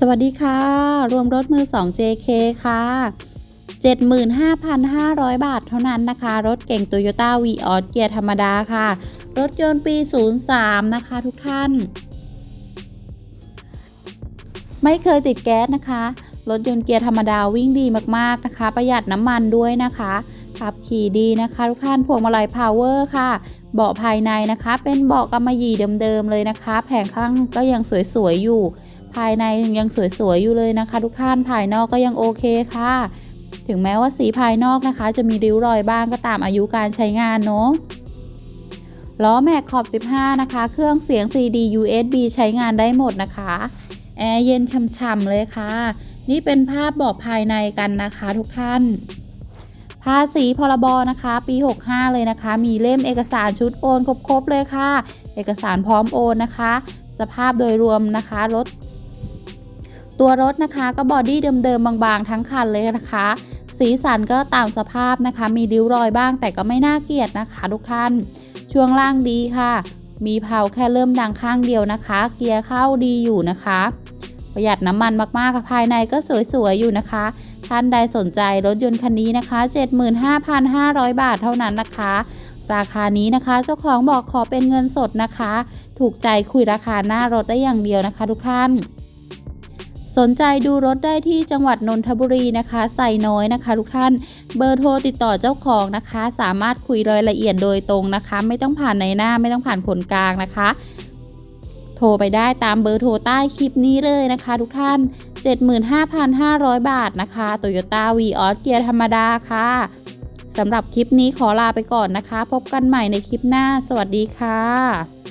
สวัสดีค่ะ รวมรถมือ 2 JK ค่ะ 75,500 บาทเท่านั้นนะคะ รถเก่ง Toyota v ีออเกียร์ธรรมดาค่ะ รถยนต์ปี 03 นะคะทุกท่าน ไม่เคยติดแก๊สนะคะ รถยนต์เกียร์ธรรมดาวิ่งดีมากๆนะคะ ประหยัดน้ำมันด้วยนะคะ ขับขี่ดีนะคะ ทุกท่านพวงมาลัยพาวเวอร์ค่ะเบาะภายในนะคะ เป็นเบาะกำมะหยี่เดิมๆเลยนะคะ แผงข้างก็ยังสวยๆอยู่ ภายในยังสวยๆอยู่เลยนะคะ ทุกท่านภายนอกก็ยังโอเคค่ะ ถึงแม้ว่าสีภายนอกนะคะ จะมีริ้วรอยบ้างก็ตามอายุการใช้งานเนาะล้อแม็กขอบ 15 นะคะ เครื่องเสียง CD USB ใช้งานได้หมดนะคะ แอร์เย็นฉ่ำๆเลยค่ะ นี่เป็นภาพบาะภายในกันนะคะทุกท่าน ภาษีพรบนะคะ ปี 65 เลยนะคะ มีเล่มเอกสารชุดโอนครบๆเลยค่ะ เอกสารพร้อมโอนนะคะ สภาพโดยรวมนะคะ รถ ตัวรถนะคะก็บอดี้เดิมๆบางๆ ทั้งคันเลยนะคะ สีสันก็ตามสภาพนะคะ มีริ้วรอยบ้างแต่ก็ไม่น่าเกลียดนะคะ ทุกท่าน ช่วงล่างดีค่ะ มีเพาแค่เริ่มดังข้างเดียวนะคะ เกียร์เข้าดีอยู่นะคะ ประหยัดน้ำมันมากๆค่ะภายในก็สวยๆอยู่นะคะ ท่านใดสนใจรถยนต์คันนี้นะคะ 75,500 บาทเท่านั้นนะคะ ราคานี้นะคะ เจ้าของบอกขอเป็นเงินสดนะคะ ถูกใจคุยราคาหน้ารถได้อย่างเดียวนะคะ ทุกท่าน สนใจดูรถได้ที่จังหวัดนนทบุรีนะคะใส่น้อยนะคะ ทุกท่าน เบอร์โทรติดต่อเจ้าของนะคะ สามารถคุยรายละเอียดโดยตรงนะคะ ไม่ต้องผ่านในหน้าไม่ต้องผ่านคนกลางนะคะ โทรไปได้ตามเบอร์โทรใต้คลิปนี้เลยนะคะ ทุกท่าน 75,500 บาทนะคะ Toyota v ีออสเกียร์ธรรมดาค่ะสำหรับคลิปนี้ขอลาไปก่อนนะคะ พบกันใหม่ในคลิปหน้า สวัสดีค่ะ